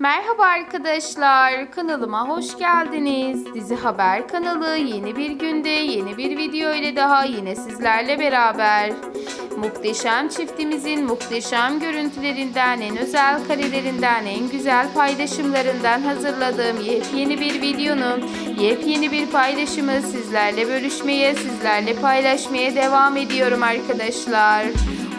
Merhaba arkadaşlar, kanalıma hoş geldiniz. Dizi Haber kanalı yeni bir günde yeni bir video ile daha yine sizlerle beraber. Muhteşem çiftimizin muhteşem görüntülerinden, en özel karelerinden, en güzel paylaşımlarından hazırladığım yepyeni bir videonun yepyeni bir paylaşımı sizlerle bölüşmeye, sizlerle paylaşmaya devam ediyorum arkadaşlar.